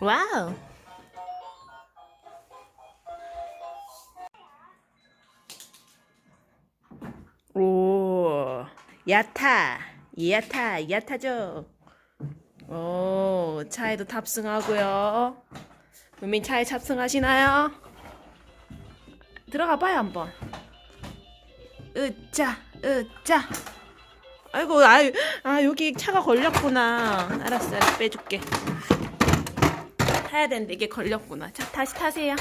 와우. 오, 야타, 야타, 야타죠. 오, 차에도 탑승하고요. 우민 차에 탑승하시나요? 들어가 봐요 한번. 으짜, 으짜. 아이고, 아유, 아 여기 차가 걸렸구나. 알았어, 알았어, 빼줄게. 타야 되는데 이게 걸렸구나. 자, 다시 타세요.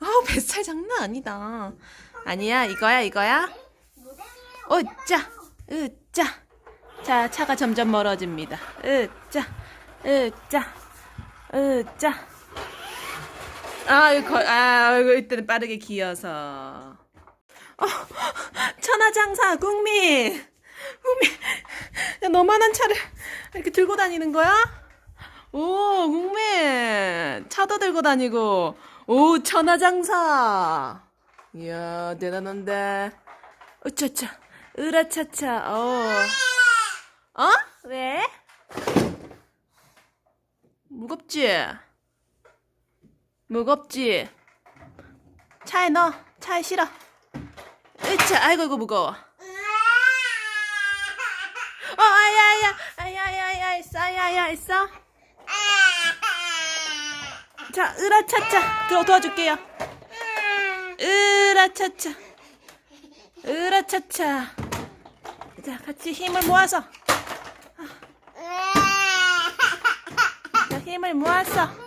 아우, 뱃살 장난 아니다. 아니야, 이거야, 이거야. 으짜, 으짜. 자, 차가 점점 멀어집니다. 으짜, 으짜, 으짜. 아, 이거, 거- 아, 이거 이때는 빠르게 기어서. 어, 천하장사, 국민! 국민! 야, 너만한 차를 이렇게 들고 다니는 거야? 오, 국민! 차도 들고 다니고, 오, 천하장사! 이야, 대단한데. 으차차, 으라차차, 어. 어? 왜? 무겁지? 무겁지? 차에 넣어. 차에 실어. 으차, 아이고, 이거 무거워. 어, 아야, 아야, 아야, 아야, 아야, 있어, 아야, 아야, 있어. 자, 으라차차. 들어 도와줄게요. 으라차차. 으라차차. 자, 같이 힘을 모아서. 자, 힘을 모아서.